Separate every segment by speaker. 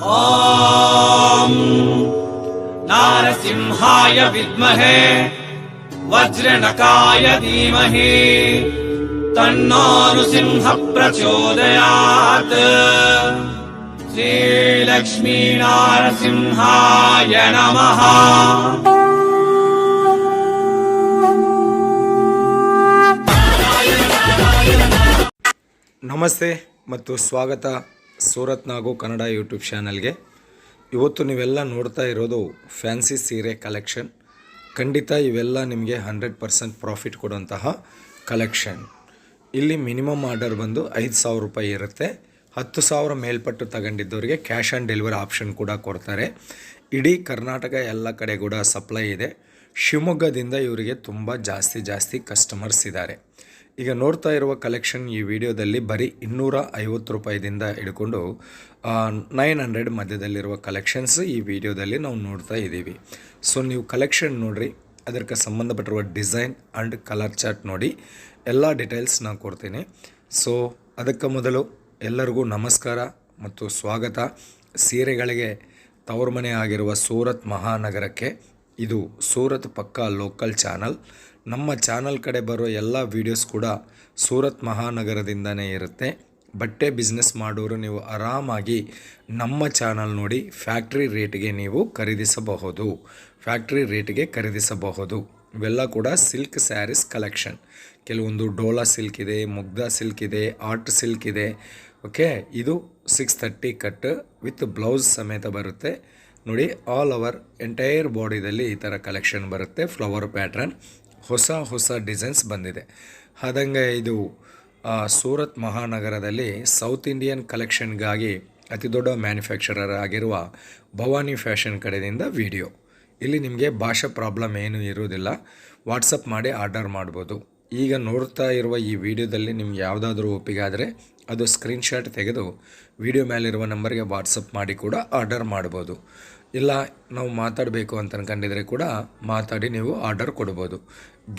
Speaker 1: ॐ नारसिंहाय विद्महे वज्रनकाय धीमहि तन्नो नृसिंह प्रचोदयात् श्रीलक्ष्मीनारसिंहाय नमः
Speaker 2: ನಮಸ್ತೆ ಮತ್ತು ಸ್ವಾಗತ ಸೂರತ್ ನಾಗು ಕನ್ನಡ ಯೂಟ್ಯೂಬ್ ಚಾನಲ್ಗೆ. ಇವತ್ತು ನೀವೆಲ್ಲ ನೋಡ್ತಾ ಇರೋದು ಫ್ಯಾನ್ಸಿ ಸೀರೆ ಕಲೆಕ್ಷನ್. ಖಂಡಿತ ಇವೆಲ್ಲ ನಿಮಗೆ ಹಂಡ್ರೆಡ್ ಪರ್ಸೆಂಟ್ ಪ್ರಾಫಿಟ್ ಕೊಡುವಂತಹ ಕಲೆಕ್ಷನ್. ಇಲ್ಲಿ ಮಿನಿಮಮ್ ಆರ್ಡರ್ ಬಂದು ಐದು ಸಾವಿರ ರೂಪಾಯಿ ಇರುತ್ತೆ. ಹತ್ತು ಸಾವಿರ ಮೇಲ್ಪಟ್ಟು ತಗೊಂಡಿದ್ದವರಿಗೆ ಕ್ಯಾಶ್ ಆನ್ ಡೆಲಿವರಿ ಆಪ್ಷನ್ ಕೂಡ ಕೊಡ್ತಾರೆ. ಇಡೀ ಕರ್ನಾಟಕ ಎಲ್ಲ ಕಡೆ ಕೂಡ ಸಪ್ಲೈ ಇದೆ. ಶಿವಮೊಗ್ಗದಿಂದ ಇವರಿಗೆ ತುಂಬ ಜಾಸ್ತಿ ಜಾಸ್ತಿ ಕಸ್ಟಮರ್ಸ್ ಇದ್ದಾರೆ. ಈಗ ನೋಡ್ತಾ ಇರುವ ಕಲೆಕ್ಷನ್ ಈ ವಿಡಿಯೋದಲ್ಲಿ ಬರೀ ಇನ್ನೂರ ಐವತ್ತು ರೂಪಾಯಿದಿಂದ ಹಿಡ್ಕೊಂಡು ನೈನ್ ಹಂಡ್ರೆಡ್ ಮಧ್ಯದಲ್ಲಿರುವ ಕಲೆಕ್ಷನ್ಸ್ ಈ ವಿಡಿಯೋದಲ್ಲಿ ನಾವು ನೋಡ್ತಾ ಇದ್ದೀವಿ. ಸೊ ನೀವು ಕಲೆಕ್ಷನ್ ನೋಡಿರಿ, ಅದಕ್ಕೆ ಸಂಬಂಧಪಟ್ಟಿರುವ ಡಿಸೈನ್ ಆ್ಯಂಡ್ ಕಲರ್ ಚಾರ್ಟ್ ನೋಡಿ, ಎಲ್ಲ ಡೀಟೇಲ್ಸ್ ನಾನು ಕೊಡ್ತೀನಿ. ಸೊ ಅದಕ್ಕೆ ಮೊದಲು ಎಲ್ಲರಿಗೂ ನಮಸ್ಕಾರ ಮತ್ತು ಸ್ವಾಗತ. ಸೀರೆಗಳಿಗೆ ತವರು ಮನೆ ಆಗಿರುವ ಸೂರತ್ ಮಹಾನಗರಕ್ಕೆ, ಇದು ಸೂರತ್ ಪಕ್ಕಾ ಲೋಕಲ್ ಚಾನಲ್ ನಮ್ಮ ಚಾನಲ್ ಕಡೆ ಬರೋ ಎಲ್ಲ ವೀಡಿಯೋಸ್ ಕೂಡ ಸೂರತ್ ಮಹಾನಗರದಿಂದನೇ ಇರುತ್ತೆ. ಬಟ್ಟೆ ಬಿಸ್ನೆಸ್ ಮಾಡೋರು ನೀವು ಆರಾಮಾಗಿ ನಮ್ಮ ಚಾನಲ್ ನೋಡಿ ಫ್ಯಾಕ್ಟ್ರಿ ರೇಟ್ಗೆ ನೀವು ಖರೀದಿಸಬಹುದು. ಫ್ಯಾಕ್ಟ್ರಿ ರೇಟ್ಗೆ ಖರೀದಿಸಬಹುದು. ಇವೆಲ್ಲ ಕೂಡ ಸಿಲ್ಕ್ ಸ್ಯಾರೀಸ್ ಕಲೆಕ್ಷನ್ ಕೆಲವೊಂದು ಡೋಲಾ ಸಿಲ್ಕ್ ಇದೆ, ಮುಗ್ಧಾ ಸಿಲ್ಕ್ ಇದೆ ಆರ್ಟ್ ಸಿಲ್ಕ್ ಇದೆ. ಓಕೆ ಇದು six thirty cut with blouse ಸಮೇತ ಬರುತ್ತೆ. ನೋಡಿ ಆಲ್ ಓವರ್ ಎಂಟೈರ್ ಬಾಡಿದಲ್ಲಿ ಈ ಥರ ಕಲೆಕ್ಷನ್ ಬರುತ್ತೆ ಫ್ಲವರ್ ಪ್ಯಾಟ್ರನ್ ಹೊಸ ಹೊಸ ಡಿಸೈನ್ಸ್ ಬಂದಿದೆ. ಆದಂಗೆ ಇದು ಸೂರತ್ ಮಹಾನಗರದಲ್ಲಿ ಸೌತ್ ಇಂಡಿಯನ್ ಕಲೆಕ್ಷನ್ಗಾಗಿ ಅತಿ ದೊಡ್ಡ ಮ್ಯಾನುಫ್ಯಾಕ್ಚರರ್ ಆಗಿರುವ ಭವಾನಿ ಫ್ಯಾಷನ್ ಕಡೆಯಿಂದ ವಿಡಿಯೋ ಇಲ್ಲಿ ನಿಮಗೆ ಭಾಷಾ ಪ್ರಾಬ್ಲಮ್ ಏನೂ ಇರುವುದಿಲ್ಲ. ವಾಟ್ಸಪ್ ಮಾಡಿ ಆರ್ಡರ್ ಮಾಡ್ಬೋದು. ಈಗ ನೋಡ್ತಾ ಇರುವ ಈ ವಿಡಿಯೋದಲ್ಲಿ ನಿಮ್ಗೆ ಯಾವುದಾದ್ರೂ ಒಪ್ಪಿಗಾದರೆ ಅದು ಸ್ಕ್ರೀನ್ಶಾಟ್ ತೆಗೆದು ವಿಡಿಯೋ ಮೇಲಿರುವ ನಂಬರ್ಗೆ ವಾಟ್ಸಪ್ ಮಾಡಿ ಕೂಡ ಆರ್ಡರ್ ಮಾಡ್ಬೋದು. ಇಲ್ಲ, ನಾವು ಮಾತಾಡಬೇಕು ಅಂತ ಅನ್ಕೊಂಡಿದ್ರೆ ಕೂಡ ಮಾತಾಡಿ ನೀವು ಆರ್ಡರ್ ಕೊಡ್ಬೋದು.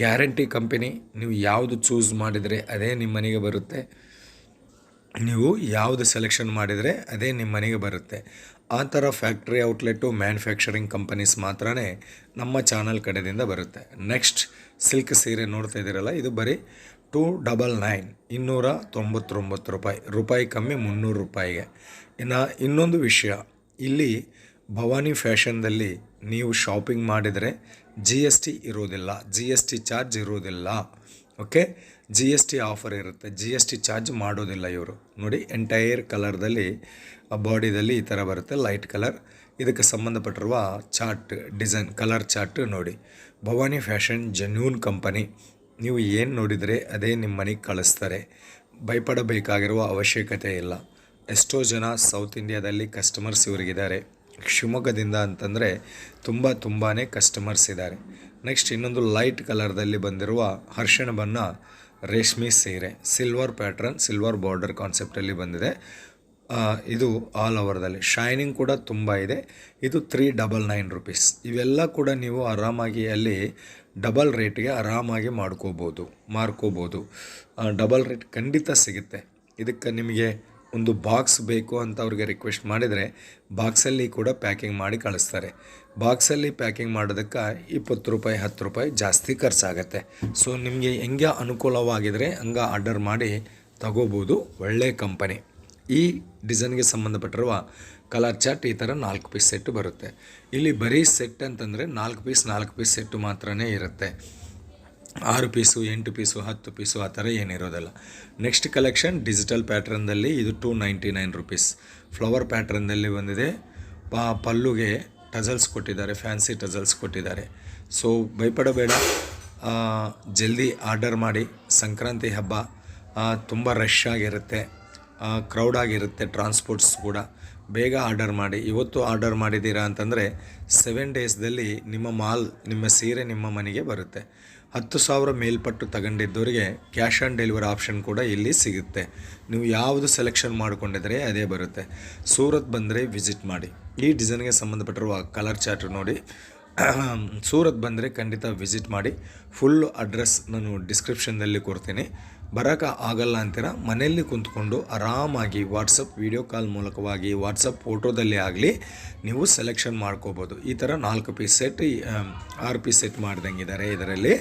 Speaker 2: ಗ್ಯಾರಂಟಿ ಕಂಪನಿ, ನೀವು ಯಾವುದು ಚೂಸ್ ಮಾಡಿದರೆ ಅದೇ ನಿಮ್ಮ ಮನೆಗೆ ಬರುತ್ತೆ. ನೀವು ಯಾವುದು ಸೆಲೆಕ್ಷನ್ ಮಾಡಿದರೆ ಅದೇ ನಿಮ್ಮ ಮನೆಗೆ ಬರುತ್ತೆ. ಆ ಥರ ಫ್ಯಾಕ್ಟ್ರಿ ಔಟ್ಲೆಟ್ಟು ಮ್ಯಾನುಫ್ಯಾಕ್ಚರಿಂಗ್ ಕಂಪನೀಸ್ ಮಾತ್ರ ನಮ್ಮ ಚಾನಲ್ ಕಡೆಯಿಂದ ಬರುತ್ತೆ. ನೆಕ್ಸ್ಟ್ ಸಿಲ್ಕ್ ಸೀರೆ ನೋಡ್ತಾ ಇದ್ದೀರಲ್ಲ, ಇದು ಬರೀ ಟೂ ಡಬಲ್ ನೈನ್ ಇನ್ನೂರ ತೊಂಬತ್ತೊಂಬತ್ತು ರೂಪಾಯಿ. ರೂಪಾಯಿ ಕಮ್ಮಿ ಮುನ್ನೂರು ರೂಪಾಯಿಗೆ. ಇನ್ನು ಇನ್ನೊಂದು ವಿಷಯ, ಇಲ್ಲಿ ಭವಾನಿ ಫ್ಯಾಷನ್ದಲ್ಲಿ ನೀವು ಶಾಪಿಂಗ್ ಮಾಡಿದರೆ ಜಿ ಎಸ್ ಟಿ ಇರೋದಿಲ್ಲ ಜಿ ಎಸ್ ಟಿ ಚಾರ್ಜ್ ಇರೋದಿಲ್ಲ. Okay? G S T offer ಇರುತ್ತೆ. ಜಿ ಎಸ್ ಟಿ ಚಾರ್ಜ್ ಮಾಡೋದಿಲ್ಲ ಇವರು. ನೋಡಿ, ಎಂಟೈರ್ ಕಲರ್ದಲ್ಲಿ ಬಾಡಿದಲ್ಲಿ ಈ ಥರ ಬರುತ್ತೆ, ಲೈಟ್ ಕಲರ್. ಇದಕ್ಕೆ ಸಂಬಂಧಪಟ್ಟಿರುವ ಚಾರ್ಟ್, ಡಿಸೈನ್, ಕಲರ್ ಚಾರ್ಟ್ ನೋಡಿ. Bhavani fashion genuine company. ನೀವು ಏನು ನೋಡಿದರೆ ಅದೇ ನಿಮ್ಮ ಮನೆಗೆ ಕಳಿಸ್ತಾರೆ. ಭಯಪಡಬೇಕಾಗಿರುವ ಅವಶ್ಯಕತೆ ಇಲ್ಲ. ಎಷ್ಟೋ ಜನ ಸೌತ್ ಇಂಡಿಯಾದಲ್ಲಿ ಕಸ್ಟಮರ್ಸ್ ಇವರಿಗಿದ್ದಾರೆ. ಶಿವಮೊಗ್ಗದಿಂದ ಅಂತಂದರೆ ತುಂಬ ತುಂಬಾ ಕಸ್ಟಮರ್ಸ್ ಇದ್ದಾರೆ. ನೆಕ್ಸ್ಟ್ ಇನ್ನೊಂದು ಲೈಟ್ ಕಲರ್ದಲ್ಲಿ ಬಂದಿರುವ ಹರ್ಷಣ ಬಣ್ಣ ರೇಷ್ಮೆ ಸೀರೆ ಸಿಲ್ವರ್ ಪ್ಯಾಟ್ರನ್ ಸಿಲ್ವರ್ ಬಾರ್ಡರ್ ಕಾನ್ಸೆಪ್ಟಲ್ಲಿ ಬಂದಿದೆ. ಇದು ಆಲ್ ಓವರ್ದಲ್ಲಿ ಶೈನಿಂಗ್ ಕೂಡ ತುಂಬ ಇದೆ. ಇದು ತ್ರೀ ಡಬಲ್ ನೈನ್ ರುಪೀಸ್ ಇವೆಲ್ಲ ಕೂಡ ನೀವು ಆರಾಮಾಗಿ ಅಲ್ಲಿ ಡಬಲ್ ರೇಟ್ಗೆ ಆರಾಮಾಗಿ ಮಾಡ್ಕೋಬೋದು, ಮಾರ್ಕೋಬೋದು. ಡಬಲ್ ರೇಟ್ ಖಂಡಿತ ಸಿಗುತ್ತೆ. ಇದಕ್ಕೆ ನಿಮಗೆ ಒಂದು ಬಾಕ್ಸ್ ಬೇಕು ಅಂತ ಅವ್ರಿಗೆ ರಿಕ್ವೆಸ್ಟ್ ಮಾಡಿದರೆ ಬಾಕ್ಸಲ್ಲಿ ಕೂಡ ಪ್ಯಾಕಿಂಗ್ ಮಾಡಿ ಕಳಿಸ್ತಾರೆ. ಬಾಕ್ಸಲ್ಲಿ ಪ್ಯಾಕಿಂಗ್ ಮಾಡೋದಕ್ಕೆ ಇಪ್ಪತ್ತು ರೂಪಾಯಿ, ಹತ್ತು ರೂಪಾಯಿ ಜಾಸ್ತಿ ಖರ್ಚಾಗತ್ತೆ. ಸೊ ನಿಮಗೆ ಹೆಂಗೆ ಅನುಕೂಲವಾಗಿದ್ರೆ ಹಂಗೆ ಆರ್ಡರ್ ಮಾಡಿ ತಗೋಬೋದು ಒಳ್ಳೆ ಕಂಪನಿ ಈ ಡಿಸೈನ್ಗೆ ಸಂಬಂಧಪಟ್ಟಿರುವ ಕಲರ್ ಚಾರ್ಟ್ ಈ ಥರ ನಾಲ್ಕು ಪೀಸ್ ಸೆಟ್ಟು ಬರುತ್ತೆ. ಇಲ್ಲಿ ಬರೀ ಸೆಟ್ ಅಂತಂದರೆ ನಾಲ್ಕು ಪೀಸ್ ನಾಲ್ಕು ಪೀಸ್ ಸೆಟ್ಟು ಮಾತ್ರನೇ ಇರುತ್ತೆ. ಆರು ಪೀಸು, ಎಂಟು ಪೀಸು, ಹತ್ತು ಪೀಸು ಆ ಥರ ಏನಿರೋದಲ್ಲ. ನೆಕ್ಸ್ಟ್ ಕಲೆಕ್ಷನ್ ಡಿಜಿಟಲ್ ಪ್ಯಾಟ್ರನ್ದಲ್ಲಿ ಇದು two ninety nine rupees flower ಪ್ಯಾಟ್ರನ್ದಲ್ಲಿ ಬಂದಿದೆ. ಪಾ, ಪಲ್ಲುಗೆ ಟಜಲ್ಸ್ ಕೊಟ್ಟಿದ್ದಾರೆ ಫ್ಯಾನ್ಸಿ ಟಜಲ್ಸ್ ಕೊಟ್ಟಿದ್ದಾರೆ. ಸೊ ಭಯಪಡಬೇಡ. ಜಲ್ದಿ ಆರ್ಡರ್ ಮಾಡಿ. ಸಂಕ್ರಾಂತಿ ಹಬ್ಬ ತುಂಬ ರಶ್ ಆಗಿರುತ್ತೆ. ಕ್ರೌಡ್ ಆಗಿರುತ್ತೆ ಟ್ರಾನ್ಸ್ಪೋರ್ಟ್ಸ್ ಕೂಡ. ಬೇಗ ಆರ್ಡರ್ ಮಾಡಿ. ಇವತ್ತು ಆರ್ಡರ್ ಮಾಡಿದ್ದೀರಾ ಅಂತಂದರೆ ಸೆವೆನ್ ಡೇಸ್ದಲ್ಲಿ ನಿಮ್ಮ ಮಾಲ್, ನಿಮ್ಮ ಸೀರೆ ನಿಮ್ಮ ಮನೆಗೆ ಬರುತ್ತೆ. ಹತ್ತು ಸಾವಿರ ಮೇಲ್ಪಟ್ಟು ತಗೊಂಡಿದ್ದವರಿಗೆ ಕ್ಯಾಶ್ ಆನ್ ಡೆಲಿವರಿ ಆಪ್ಷನ್ ಕೂಡ ಇಲ್ಲಿ ಸಿಗುತ್ತೆ. ನೀವು ಯಾವುದು ಸೆಲೆಕ್ಷನ್ ಮಾಡಿಕೊಂಡಿದ್ರೆ ಅದೇ ಬರುತ್ತೆ. ಸೂರತ್ ಬಂದರೆ ವಿಸಿಟ್ ಮಾಡಿ. ಈ ಡಿಸೈನ್ಗೆ ಸಂಬಂಧಪಟ್ಟಿರುವ ಕಲರ್ ಚಾರ್ಟ್ ನೋಡಿ. ಸೂರತ್ ಬಂದರೆ ಖಂಡಿತ ವಿಸಿಟ್ ಮಾಡಿ. ಫುಲ್ ಅಡ್ರೆಸ್ ನಾನು ಡಿಸ್ಕ್ರಿಪ್ಷನ್ನಲ್ಲಿ ಕೊಡ್ತೀನಿ. ಬರೋಕೆ ಆಗಲ್ಲ ಅಂತೀರ? ಮನೆಯಲ್ಲಿ ಕುಂತ್ಕೊಂಡು ಆರಾಮಾಗಿ ವಾಟ್ಸಪ್ ವಿಡಿಯೋ ಕಾಲ್ ಮೂಲಕವಾಗಿ ವಾಟ್ಸಪ್ ಫೋಟೋದಲ್ಲಿ ಆಗಲಿ ನೀವು ಸೆಲೆಕ್ಷನ್ ಮಾಡ್ಕೋಬೋದು. ಈ ಥರ ನಾಲ್ಕು ಪೀಸ್ ಸೆಟ್ ಆರು ಪೀಸ್ ಸೆಟ್ ಮಾಡ್ದಂಗಿದ್ದಾರೆ ಇದರಲ್ಲಿ.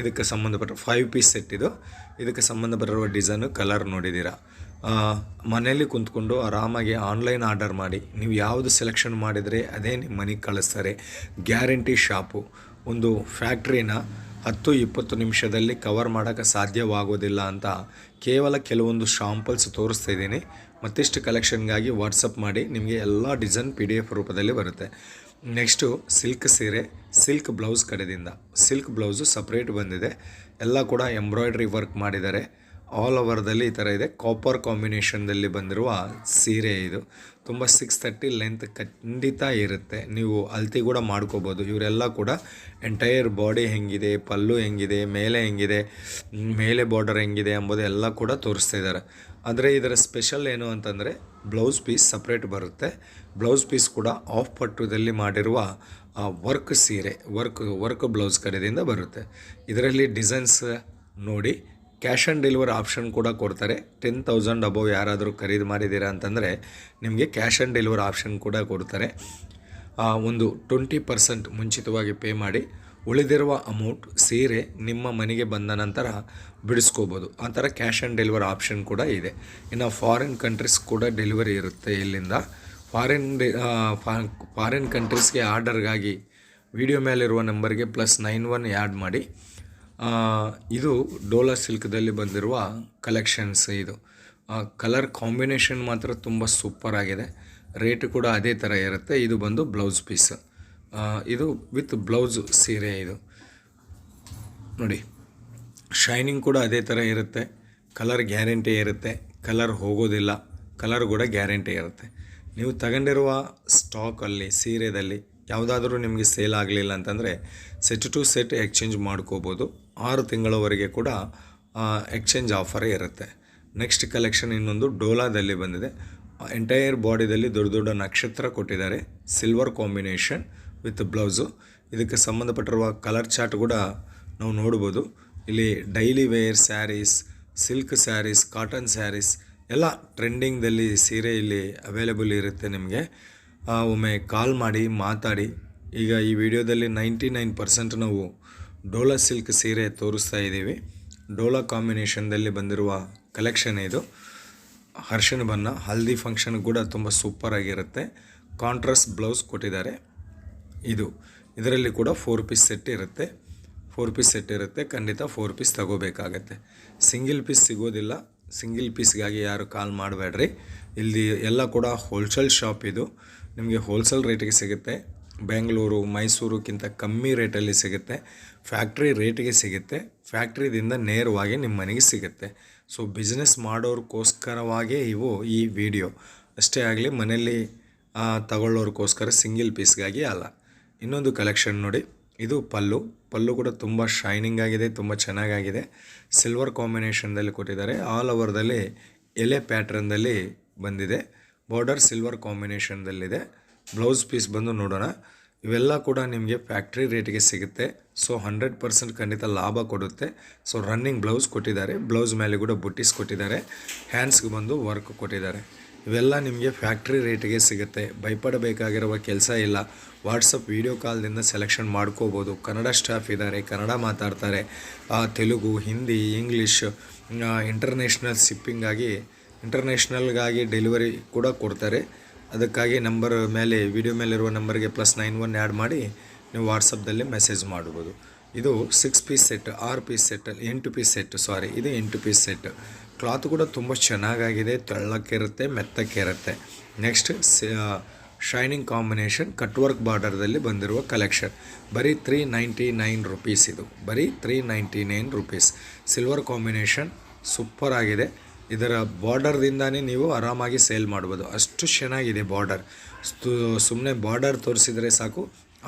Speaker 2: ಇದಕ್ಕೆ ಸಂಬಂಧಪಟ್ಟ ಫೈವ್ ಪೀಸ್ ಸೆಟ್ ಇದು. ಇದಕ್ಕೆ ಸಂಬಂಧಪಟ್ಟಿರುವ ಡಿಸೈನು ಕಲರ್ ನೋಡಿದ್ದೀರಾ? ಮನೆಯಲ್ಲಿ ಕುಂತ್ಕೊಂಡು ಆರಾಮಾಗಿ ಆನ್ಲೈನ್ ಆರ್ಡರ್ ಮಾಡಿ. ನೀವು ಯಾವುದು ಸೆಲೆಕ್ಷನ್ ಮಾಡಿದರೆ ಅದೇ ನಿಮ್ಮ ಮನೆಗೆ ಕಳಿಸ್ತಾರೆ. ಗ್ಯಾರಂಟಿ ಶಾಪು ಒಂದು ಫ್ಯಾಕ್ಟ್ರಿನ ಹತ್ತು ಇಪ್ಪತ್ತು ನಿಮಿಷದಲ್ಲಿ ಕವರ್ ಮಾಡೋಕ್ಕೆ ಸಾಧ್ಯವಾಗೋದಿಲ್ಲ ಅಂತ ಕೇವಲ ಕೆಲವೊಂದು ಶಾಂಪಲ್ಸ್ ತೋರಿಸ್ತಾ ಇದ್ದೀನಿ. ಮತ್ತಿಷ್ಟು ಕಲೆಕ್ಷನ್ಗಾಗಿ ವಾಟ್ಸಪ್ ಮಾಡಿ, ನಿಮಗೆ ಎಲ್ಲ ಡಿಸೈನ್ ಪಿ ಡಿ ಎಫ್ ರೂಪದಲ್ಲಿ ಬರುತ್ತೆ. ನೆಕ್ಸ್ಟು ಸಿಲ್ಕ್ ಸೀರೆ ಸಿಲ್ಕ್ ಬ್ಲೌಸ್ ಕಡೆದಿಂದ. ಸಿಲ್ಕ್ ಬ್ಲೌಸು ಸಪ್ರೇಟ್ ಬಂದಿದೆ. ಎಲ್ಲ ಕೂಡ ಎಂಬ್ರಾಯ್ಡ್ರಿ ವರ್ಕ್ ಮಾಡಿದ್ದಾರೆ. ಆಲ್ ಓವರ್ದಲ್ಲಿ ಈ ಥರ ಇದೆ. ಕಾಪರ್ ಕಾಂಬಿನೇಷನ್ದಲ್ಲಿ ಬಂದಿರುವ ಸೀರೆ ಇದು. ತುಂಬ ಸಿಕ್ಸ್ ತರ್ಟಿ ಲೆಂತ್ ಖಂಡಿತ ಇರುತ್ತೆ. ನೀವು ಅಲ್ತಿ ಕೂಡ ಮಾಡ್ಕೋಬೋದು. ಇವರೆಲ್ಲ ಕೂಡ ಎಂಟೈರ್ ಬಾಡಿ ಹೆಂಗಿದೆ, ಪಲ್ಲು ಹೆಂಗಿದೆ, ಮೇಲೆ ಹೆಂಗಿದೆ, ಮೇಲೆ ಬಾರ್ಡರ್ ಹೆಂಗಿದೆ ಎಂಬುದು ಎಲ್ಲ ಕೂಡ ತೋರಿಸ್ತಾ ಇದ್ದಾರೆ. ಆದರೆ ಇದರ ಸ್ಪೆಷಲ್ ಏನು ಅಂತಂದರೆ ಬ್ಲೌಸ್ ಪೀಸ್ ಸಪ್ರೇಟ್ ಬರುತ್ತೆ. ಬ್ಲೌಸ್ ಪೀಸ್ ಕೂಡ ಆಫ್ ಪಟ್ಟುದಲ್ಲಿ ಮಾಡಿರುವ ವರ್ಕ್ ಸೀರೆ ವರ್ಕ್ ವರ್ಕ್ ಬ್ಲೌಸ್ ಕಡೆಯಿಂದ ಬರುತ್ತೆ. ಇದರಲ್ಲಿ ಡಿಸೈನ್ಸ್ ನೋಡಿ ಕ್ಯಾಶ್ ಆನ್ ಡೆಲಿವರಿ ಆಪ್ಷನ್ ಕೂಡ ಕೊಡ್ತಾರೆ. ಟೆನ್ ತೌಸಂಡ್ ಅಬೋವ್ ಯಾರಾದರೂ ಖರೀದಿ ಮಾಡಿದ್ದೀರಾ ಅಂತಂದರೆ ನಿಮಗೆ ಕ್ಯಾಶ್ ಆನ್ ಡೆಲಿವರಿ ಆಪ್ಷನ್ ಕೂಡ ಕೊಡ್ತಾರೆ. ಒಂದು ಟ್ವೆಂಟಿ ಪರ್ಸೆಂಟ್ ಮುಂಚಿತವಾಗಿ ಪೇ ಮಾಡಿ, ಉಳಿದಿರುವ ಅಮೌಂಟ್ ಸೀರೆ ನಿಮ್ಮ ಮನೆಗೆ ಬಂದ ನಂತರ ಬಿಡಿಸ್ಕೋಬೋದು. ಆ ಥರ ಕ್ಯಾಶ್ ಆನ್ ಡೆಲಿವರಿ ಆಪ್ಷನ್ ಕೂಡ ಇದೆ. ಇನ್ನು ಫಾರಿನ್ ಕಂಟ್ರೀಸ್ ಕೂಡ ಡೆಲಿವರಿ ಇರುತ್ತೆ ಇಲ್ಲಿಂದ. ಫಾರಿನ್ ಡೆ ಫಾರಿನ್ ಕಂಟ್ರೀಸ್ಗೆ ಆರ್ಡರ್ಗಾಗಿ ವಿಡಿಯೋ ಮೇಲಿರುವ ನಂಬರ್ಗೆ ಪ್ಲಸ್ ನೈನ್ ಒನ್ ಆ್ಯಡ್ ಮಾಡಿ. ಇದು ಡೋಲಾ ಸಿಲ್ಕ್ದಲ್ಲಿ ಬಂದಿರುವ ಕಲೆಕ್ಷನ್ಸ್ ಇದು. ಕಲರ್ ಕಾಂಬಿನೇಷನ್ ಮಾತ್ರ ತುಂಬ ಸೂಪರ್ ಆಗಿದೆ. ರೇಟ್ ಕೂಡ ಅದೇ ಥರ ಇರುತ್ತೆ. ಇದು ಬಂದು ಬ್ಲೌಸ್ ಪೀಸ್. ಇದು ವಿತ್ ಬ್ಲೌಸ್ ಸೀರೆ ಇದು. ನೋಡಿ, ಶೈನಿಂಗ್ ಕೂಡ ಅದೇ ಥರ ಇರುತ್ತೆ. ಕಲರ್ ಗ್ಯಾರಂಟಿ ಇರುತ್ತೆ. ಕಲರ್ ಹೋಗೋದಿಲ್ಲ. ಕಲರ್ ಕೂಡ ಗ್ಯಾರಂಟಿ ಇರುತ್ತೆ. ನೀವು ತಗೊಂಡಿರುವ ಸ್ಟಾಕಲ್ಲಿ, ಸೀರೆದಲ್ಲಿ ಯಾವುದಾದ್ರೂ ನಿಮಗೆ ಸೇಲ್ ಆಗಲಿಲ್ಲ ಅಂತಂದರೆ ಸೆಟ್ ಟು ಸೆಟ್ ಎಕ್ಸ್ಚೇಂಜ್ ಮಾಡ್ಕೋಬೋದು. ಆರು ತಿಂಗಳವರೆಗೆ ಕೂಡ ಎಕ್ಸ್ಚೇಂಜ್ ಆಫರೇ ಇರುತ್ತೆ. ನೆಕ್ಸ್ಟ್ ಕಲೆಕ್ಷನ್ ಇನ್ನೊಂದು ಡೋಲಾದಲ್ಲಿ ಬಂದಿದೆ. ಎಂಟೈರ್ ಬಾಡಿದಲ್ಲಿ ದೊಡ್ಡ ದೊಡ್ಡ ನಕ್ಷತ್ರ ಕೊಟ್ಟಿದ್ದಾರೆ. ಸಿಲ್ವರ್ ಕಾಂಬಿನೇಷನ್ ವಿತ್ ಬ್ಲೌಸು ಇದಕ್ಕೆ ಸಂಬಂಧಪಟ್ಟಿರುವ ಕಲರ್ ಚಾರ್ಟ್ ಕೂಡ ನಾವು ನೋಡ್ಬೋದು. ಇಲ್ಲಿ daily wear sarees silk sarees cotton sarees ಎಲ್ಲ ಟ್ರೆಂಡಿಂಗ್ದಲ್ಲಿ ಸೀರೆ ಇಲ್ಲಿ ಅವೈಲೇಬಲ್ ಇರುತ್ತೆ ನಿಮಗೆ. ಒಮ್ಮೆ ಕಾಲ್ ಮಾಡಿ, ಮಾತಾಡಿ. ಈಗ ಈ ವಿಡಿಯೋದಲ್ಲಿ ನೈಂಟಿ ನೈನ್ ಪರ್ಸೆಂಟ್ ನಾವು ಡೋಲಾ ಸಿಲ್ಕ್ ಸೀರೆ ತೋರಿಸ್ತಾ ಇದ್ದೀವಿ. ಡೋಲಾ ಕಾಂಬಿನೇಷನ್ದಲ್ಲಿ ಬಂದಿರುವ ಕಲೆಕ್ಷನ್ ಇದು. ಹರ್ಷನ್ ಬಣ್ಣ, ಹಲ್ದಿ ಫಂಕ್ಷನ್ ಕೂಡ ತುಂಬ ಸೂಪರಾಗಿರುತ್ತೆ ಕಾಂಟ್ರಾಸ್ಟ್ ಬ್ಲೌಸ್ ಕೊಟ್ಟಿದ್ದಾರೆ. ಇದು, ಇದರಲ್ಲಿ ಕೂಡ ಫೋರ್ ಪೀಸ್ ಸೆಟ್ ಇರುತ್ತೆ. ಫೋರ್ ಪೀಸ್ ಸೆಟ್ ಇರುತ್ತೆ. ಖಂಡಿತ ಫೋರ್ ಪೀಸ್ ತಗೋಬೇಕಾಗತ್ತೆ. ಸಿಂಗಲ್ ಪೀಸ್ ಸಿಗೋದಿಲ್ಲ. ಸಿಂಗಿಲ್ ಪೀಸ್ಗಾಗಿ ಯಾರು ಕಾಲ್ ಮಾಡಬೇಡ್ರಿ. ಇಲ್ಲಿ ಎಲ್ಲ ಕೂಡ ಹೋಲ್ಸೇಲ್ ಶಾಪ್ ಇದು. ನಿಮಗೆ ಹೋಲ್ಸೇಲ್ ರೇಟಿಗೆ ಸಿಗುತ್ತೆ. ಬೆಂಗಳೂರು, ಮೈಸೂರುಕ್ಕಿಂತ ಕಮ್ಮಿ ರೇಟಲ್ಲಿ ಸಿಗುತ್ತೆ. ಫ್ಯಾಕ್ಟ್ರಿ ರೇಟಿಗೆ ಸಿಗುತ್ತೆ. ಫ್ಯಾಕ್ಟ್ರಿದಿಂದ ನೇರವಾಗಿ ನಿಮ್ಮ ಮನೆಗೆ ಸಿಗುತ್ತೆ. ಸೊ ಬಿಸ್ನೆಸ್ ಮಾಡೋರ್ಗೋಸ್ಕರವಾಗೇ ಇವು ಈ ವಿಡಿಯೋ ಅಷ್ಟೇ ಆಗಲಿ, ಮನೆಯಲ್ಲಿ ತಗೊಳ್ಳೋರ್ಗೋಸ್ಕರ ಸಿಂಗಿಲ್ ಪೀಸ್ಗಾಗಿ ಅಲ್ಲ. ಇನ್ನೊಂದು ಕಲೆಕ್ಷನ್ ನೋಡಿ. ಇದು ಪಲ್ಲು. ಪಲ್ಲು ಕೂಡ ತುಂಬ ಶೈನಿಂಗ್ ಆಗಿದೆ, ತುಂಬ ಚೆನ್ನಾಗಾಗಿದೆ. ಸಿಲ್ವರ್ ಕಾಂಬಿನೇಷನ್ದಲ್ಲಿ ಕೊಟ್ಟಿದ್ದಾರೆ. ಆಲ್ ಓವರ್ದಲ್ಲಿ ಎಲೆ ಪ್ಯಾಟ್ರನ್ದಲ್ಲಿ ಬಂದಿದೆ. ಬಾರ್ಡರ್ ಸಿಲ್ವರ್ ಕಾಂಬಿನೇಷನ್ದಲ್ಲಿದೆ. ಬ್ಲೌಸ್ ಪೀಸ್ ಬಂದು ನೋಡೋಣ. ಇವೆಲ್ಲ ಕೂಡ ನಿಮಗೆ ಫ್ಯಾಕ್ಟ್ರಿ ರೇಟಿಗೆ ಸಿಗುತ್ತೆ. ಸೊ, ಹಂಡ್ರೆಡ್ ಪರ್ಸೆಂಟ್ ಖಂಡಿತ ಲಾಭ ಕೊಡುತ್ತೆ. ಸೊ, ರನ್ನಿಂಗ್ ಬ್ಲೌಸ್ ಕೊಟ್ಟಿದ್ದಾರೆ. ಬ್ಲೌಸ್ ಮೇಲೆ ಕೂಡ ಬುಟ್ಟಿಸ್ ಕೊಟ್ಟಿದ್ದಾರೆ. ಹ್ಯಾಂಡ್ಸ್ಗೆ ಬಂದು ವರ್ಕ್ ಕೊಟ್ಟಿದ್ದಾರೆ. ಇವೆಲ್ಲ ನಿಮಗೆ ಫ್ಯಾಕ್ಟ್ರಿ ರೇಟಿಗೆ ಸಿಗುತ್ತೆ. ಭಯಪಡಬೇಕಾಗಿರುವ ಕೆಲಸ ಇಲ್ಲ. ವಾಟ್ಸಪ್ ವೀಡಿಯೋ ಕಾಲ್ದಿಂದ ಸೆಲೆಕ್ಷನ್ ಮಾಡ್ಕೋಬೋದು. ಕನ್ನಡ ಸ್ಟಾಫ್ ಇದ್ದಾರೆ. ಕನ್ನಡ ಮಾತಾಡ್ತಾರೆ. ತೆಲುಗು, ಹಿಂದಿ, ಇಂಗ್ಲೀಷ್ ಇಂಟರ್ನ್ಯಾಷನಲ್ ಶಿಪ್ಪಿಂಗಾಗಿ ಇಂಟರ್ನ್ಯಾಷನಲ್ಗಾಗಿ ಡೆಲಿವರಿ ಕೂಡ ಕೊಡ್ತಾರೆ. ಅದಕ್ಕಾಗಿ ನಂಬರ್ ಮೇಲೆ ವಿಡಿಯೋ ಮೇಲಿರುವ ನಂಬರ್ಗೆ ಪ್ಲಸ್ ನೈನ್ ಒನ್ ಆ್ಯಡ್ ಮಾಡಿ ನೀವು ವಾಟ್ಸಪ್ದಲ್ಲಿ ಮೆಸೇಜ್ ಮಾಡ್ಬೋದು. ಇದು ಸಿಕ್ಸ್ ಪೀಸ್ ಸೆಟ್ ಆರು ಪೀಸ್ ಸೆಟ್ ಎಂಟು ಪೀಸ್ ಸೆಟ್ ಸಾರಿ ಇದು ಎಂಟು ಪೀಸ್ ಸೆಟ್ ಕ್ಲಾತ್ ಕೂಡ ತುಂಬ ಚೆನ್ನಾಗಾಗಿದೆ, ತೆಳ್ಳಕ್ಕಿರುತ್ತೆ, ಮೆತ್ತಕ್ಕಿರುತ್ತೆ. Next shining combination cut work ಬಾರ್ಡರ್ದಲ್ಲಿ ಬಂದಿರುವ ಕಲೆಕ್ಷನ್ ಬರೀ ತ್ರೀ ನೈಂಟಿ ನೈನ್ ರುಪೀಸ್ ಇದು. ಬರೀ three ninety nine rupees silver combination super ಆಗಿದೆ. ಇದರ ಬಾರ್ಡರ್ದಿಂದಾನೇ ನೀವು ಆರಾಮಾಗಿ ಸೇಲ್ ಮಾಡ್ಬೋದು. ಅಷ್ಟು ಚೆನ್ನಾಗಿದೆ ಬಾರ್ಡರ್. ಸುಮ್ಮನೆ ಬಾರ್ಡರ್ ತೋರಿಸಿದರೆ ಸಾಕು,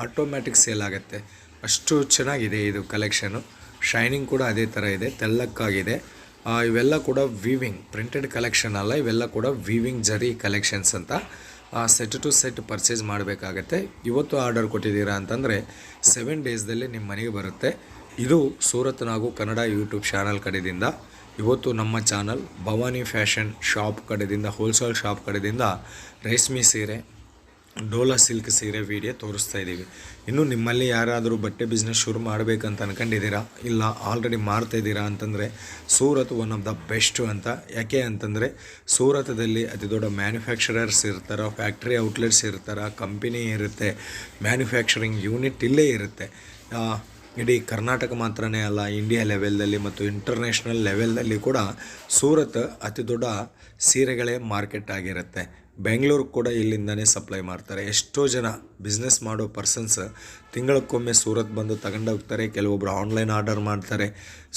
Speaker 2: ಆಟೋಮ್ಯಾಟಿಕ್ ಸೇಲ್ ಆಗುತ್ತೆ. ಅಷ್ಟು ಚೆನ್ನಾಗಿದೆ ಇದು ಕಲೆಕ್ಷನು. ಶೈನಿಂಗ್ ಕೂಡ ಅದೇ ಥರ ಇದೆ, ತೆಳ್ಳಕ್ಕಾಗಿದೆ. ಇವೆಲ್ಲ ಕೂಡ ವಿವಿಂಗ್, ಪ್ರಿಂಟೆಡ್ ಕಲೆಕ್ಷನ್ ಅಲ್ಲ, ಇವೆಲ್ಲ ಕೂಡ ವಿವಿಂಗ್ ಜರಿ ಕಲೆಕ್ಷನ್ಸ್ ಅಂತ. ಸೆಟ್ ಟು ಸೆಟ್ ಪರ್ಚೇಸ್ ಮಾಡಬೇಕಾಗತ್ತೆ. ಇವತ್ತು ಆರ್ಡರ್ ಕೊಟ್ಟಿದ್ದೀರಾ ಅಂತಂದರೆ, ಸೆವೆನ್ ಡೇಸ್ದಲ್ಲಿ ನಿಮ್ಮ ಮನೆಗೆ ಬರುತ್ತೆ. ಇದು ಸೂರತ್ ನಾಗು ಕನ್ನಡ ಯೂಟ್ಯೂಬ್ ಚಾನಲ್ ಕಡೆಯಿಂದ. ಇವತ್ತು ನಮ್ಮ ಚಾನಲ್ ಭವಾನಿ ಫ್ಯಾಷನ್ ಶಾಪ್ ಕಡೆದಿಂದ ಹೋಲ್ಸೇಲ್ ಶಾಪ್ ಕಡೆದಿಂದ ರೇಷ್ಮೆ ಸೀರೆ, ಡೋಲಾ ಸಿಲ್ಕ್ ಸೀರೆ ವಿಡಿಯೋ ತೋರಿಸ್ತಾ ಇದ್ದೀವಿ. ಇನ್ನು ನಿಮ್ಮಲ್ಲಿ ಯಾರಾದರೂ ಬಟ್ಟೆ ಬಿಸ್ನೆಸ್ ಶುರು ಮಾಡಬೇಕಂತ ಅನ್ಕೊಂಡಿದ್ದೀರಾ? ಇಲ್ಲ ಆಲ್ರೆಡಿ ಮಾಡ್ತಾ ಇದ್ದೀರಾ ಅಂತಂದರೆ Surat one of the best ಅಂತ. ಯಾಕೆ ಅಂತಂದರೆ ಸೂರತದಲ್ಲಿ ಅತಿ ದೊಡ್ಡ ಮ್ಯಾನುಫ್ಯಾಕ್ಚರರ್ಸ್ ಇರ್ತಾರೆ ಫ್ಯಾಕ್ಟ್ರಿ ಔಟ್ಲೆಟ್ಸ್ ಇರ್ತಾರೆ ಕಂಪನಿ ಇರುತ್ತೆ ಮ್ಯಾನುಫ್ಯಾಕ್ಚರಿಂಗ್ ಯೂನಿಟ್ ಇಲ್ಲೇ ಇರುತ್ತೆ. ಇಡೀ ಕರ್ನಾಟಕ ಮಾತ್ರನೇ ಅಲ್ಲ ಇಂಡಿಯಾ ಲೆವೆಲ್ದಲ್ಲಿ ಮತ್ತು ಇಂಟರ್ನ್ಯಾಷನಲ್ ಲೆವೆಲ್ನಲ್ಲಿ ಕೂಡ ಸೂರತ್ ಅತಿ ದೊಡ್ಡ ಸೀರೆಗಳೇ ಮಾರ್ಕೆಟ್ ಆಗಿರುತ್ತೆ. ಬೆಂಗಳೂರು ಕೂಡ ಇಲ್ಲಿಂದನೇ ಸಪ್ಲೈ ಮಾಡ್ತಾರೆ. ಎಷ್ಟೋ ಜನ ಬಿಸ್ನೆಸ್ ಮಾಡೋ ಪರ್ಸನ್ಸ್ ತಿಂಗಳಕ್ಕೊಮ್ಮೆ ಸೂರತ್ ಬಂದು ತಗೊಂಡು ಹೋಗ್ತಾರೆ ಕೆಲವೊಬ್ಬರು ಆನ್ಲೈನ್ ಆರ್ಡರ್ ಮಾಡ್ತಾರೆ.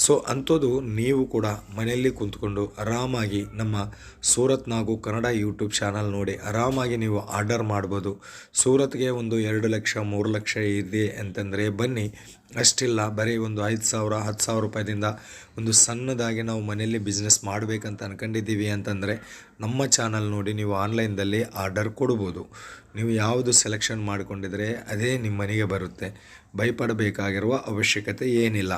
Speaker 2: ಸೊ ಅಂಥದ್ದು ನೀವು ಕೂಡ ಮನೆಯಲ್ಲಿ ಕುಂತ್ಕೊಂಡು ಆರಾಮಾಗಿ ನಮ್ಮ ಸೂರತ್ ನಾಗು ಕನ್ನಡ ಯೂಟ್ಯೂಬ್ ಚಾನಲ್ ನೋಡಿ ಆರಾಮಾಗಿ ನೀವು ಆರ್ಡರ್ ಮಾಡ್ಬೋದು. ಸೂರತ್ಗೆ ಒಂದು ಎರಡು ಲಕ್ಷ, ಮೂರು ಲಕ್ಷ ಇದೆ ಅಂತಂದರೆ ಬನ್ನಿ, ಅಷ್ಟಿಲ್ಲ, ಬರೀ ಒಂದು ಐದು ಸಾವಿರ, ಹತ್ತು ಸಾವಿರ ರೂಪಾಯಿದಿಂದ ಒಂದು ಸಣ್ಣದಾಗಿ ನಾವು ಮನೆಯಲ್ಲಿ ಬಿಸ್ನೆಸ್ ಮಾಡಬೇಕಂತ ಅನ್ಕೊಂಡಿದ್ದೀವಿ ಅಂತಂದರೆ ನಮ್ಮ ಚಾನಲ್ ನೋಡಿ ನೀವು ಆನ್ಲೈನ್ದಲ್ಲಿ ಆರ್ಡರ್ ಕೊಡ್ಬೋದು. ನೀವು ಯಾವುದು ಸೆಲೆಕ್ಷನ್ ಮಾಡಿಕೊಂಡಿದ್ರೆ ಅದೇ ನಿಮ್ಮ ಮನೆಗೆ ಬರುತ್ತೆ. ಭಯಪಡಬೇಕಾಗಿರುವ ಅವಶ್ಯಕತೆ ಏನಿಲ್ಲ.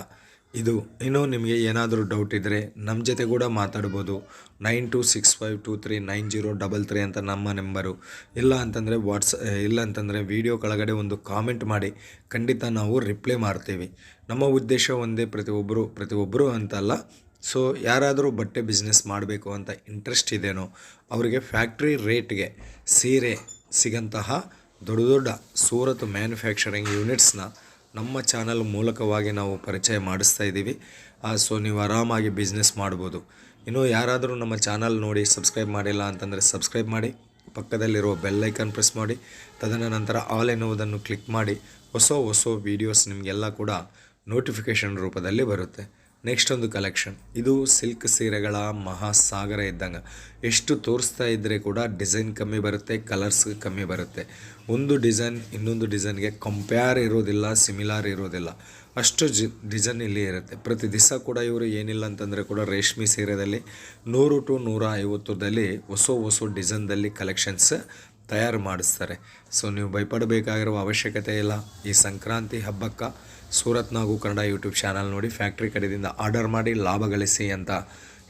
Speaker 2: ಇದು, ಇನ್ನೂ ನಿಮಗೆ ಏನಾದರೂ ಡೌಟ್ ಇದ್ದರೆ ನಮ್ಮ ಜೊತೆ ಕೂಡ ಮಾತಾಡ್ಬೋದು. Nine two six five two three nine zero double three ಅಂತ ನಮ್ಮ ನಂಬರು. ಇಲ್ಲ ಅಂತಂದರೆ ವಾಟ್ಸ್, ಇಲ್ಲ ಅಂತಂದರೆ ವಿಡಿಯೋ ಕೆಳಗಡೆ ಒಂದು ಕಾಮೆಂಟ್ ಮಾಡಿ. ಖಂಡಿತ ನಾವು ರಿಪ್ಲೈ ಮಾಡ್ತೀವಿ. ನಮ್ಮ ಉದ್ದೇಶ ಒಂದೇ ಪ್ರತಿಯೊಬ್ಬರು ಪ್ರತಿಯೊಬ್ಬರು ಅಂತಲ್ಲ. ಸೊ ಯಾರಾದರೂ ಬಟ್ಟೆ ಬಿಸ್ನೆಸ್ ಮಾಡಬೇಕು ಅಂತ ಇಂಟ್ರೆಸ್ಟ್ ಇದೆಯೋ ಅವರಿಗೆ ಫ್ಯಾಕ್ಟ್ರಿ ರೇಟ್ಗೆ ಸೀರೆ ಸಿಗಂತಹ ದೊಡ್ಡ ದೊಡ್ಡ ಸೂರತ್ ಮ್ಯಾನುಫ್ಯಾಕ್ಚರಿಂಗ್ ಯೂನಿಟ್ಸ್ನ ನಮ್ಮ ಚಾನಲ್ ಮೂಲಕವಾಗಿ ನಾವು ಪರಿಚಯ ಮಾಡಿಸ್ತಾ ಇದ್ದೀವಿ. ಸೊ ನೀವು ಆರಾಮಾಗಿ ಬಿಸ್ನೆಸ್ ಮಾಡ್ಬೋದು. ಇನ್ನು ಯಾರಾದರೂ ನಮ್ಮ ಚಾನಲ್ ನೋಡಿ ಸಬ್ಸ್ಕ್ರೈಬ್ ಮಾಡಿಲ್ಲ ಅಂತಂದರೆ ಸಬ್ಸ್ಕ್ರೈಬ್ ಮಾಡಿ, ಪಕ್ಕದಲ್ಲಿರುವ ಬೆಲ್ ಐಕನ್ ಪ್ರೆಸ್ ಮಾಡಿ ತದನಂತರ ಆಲ್ ಎನ್ನುವುದನ್ನು ಕ್ಲಿಕ್ ಮಾಡಿ, ಹೊಸ ಹೊಸ ವೀಡಿಯೋಸ್ ನಿಮಗೆಲ್ಲ ಕೂಡ ನೋಟಿಫಿಕೇಷನ್ ರೂಪದಲ್ಲಿ ಬರುತ್ತೆ. ನೆಕ್ಸ್ಟ್ ಒಂದು ಕಲೆಕ್ಷನ್ ಇದು ಸಿಲ್ಕ್ ಸೀರೆಗಳ ಮಹಾಸಾಗರ ಇದ್ದಂಗೆ. ಎಷ್ಟು ತೋರಿಸ್ತಾ ಇದ್ದರೆ ಕೂಡ ಡಿಸೈನ್ ಕಮ್ಮಿ ಬರುತ್ತೆ ಕಲರ್ಸ್ ಕಮ್ಮಿ ಬರುತ್ತೆ. ಒಂದು ಡಿಸೈನ್ ಇನ್ನೊಂದು ಡಿಸೈನ್ಗೆ ಕಂಪೇರ್ ಇರೋದಿಲ್ಲ ಸಿಮಿಲಾರ್ ಇರೋದಿಲ್ಲ. ಅಷ್ಟು ಜಿ ಡಿಸೈನ್ ಇಲ್ಲಿ ಇರುತ್ತೆ. ಪ್ರತಿ ದಿವಸ ಕೂಡ ಇವರು ಏನಿಲ್ಲ ಅಂತಂದರೆ ಕೂಡ ರೇಷ್ಮೆ ಸೀರೆದಲ್ಲಿ ನೂರು ಟು ನೂರ ಐವತ್ತರಲ್ಲಿ ಹೊಸ ಹೊಸ ಡಿಸೈನ್ದಲ್ಲಿ ಕಲೆಕ್ಷನ್ಸ್ ತಯಾರು ಮಾಡಿಸ್ತಾರೆ. ಸೊ, ನೀವು ಭಯಪಡಬೇಕಾಗಿರುವ ಅವಶ್ಯಕತೆ ಇಲ್ಲ. ಈ ಸಂಕ್ರಾಂತಿ ಹಬ್ಬಕ್ಕೆ ಸೂರತ್ ನಾಗು ಕನ್ನಡ ಯೂಟ್ಯೂಬ್ ಚಾನಲ್ ನೋಡಿ, ಫ್ಯಾಕ್ಟ್ರಿ ಕಡೆಯಿಂದ ಆರ್ಡರ್ ಮಾಡಿ ಲಾಭ ಗಳಿಸಿ ಅಂತ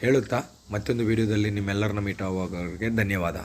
Speaker 2: ಹೇಳುತ್ತಾ ಮತ್ತೊಂದು ವಿಡಿಯೋದಲ್ಲಿ ನಿಮ್ಮೆಲ್ಲರನ್ನ ಮೀಟ್ ಆಗುವವರೆಗೆ ಧನ್ಯವಾದ.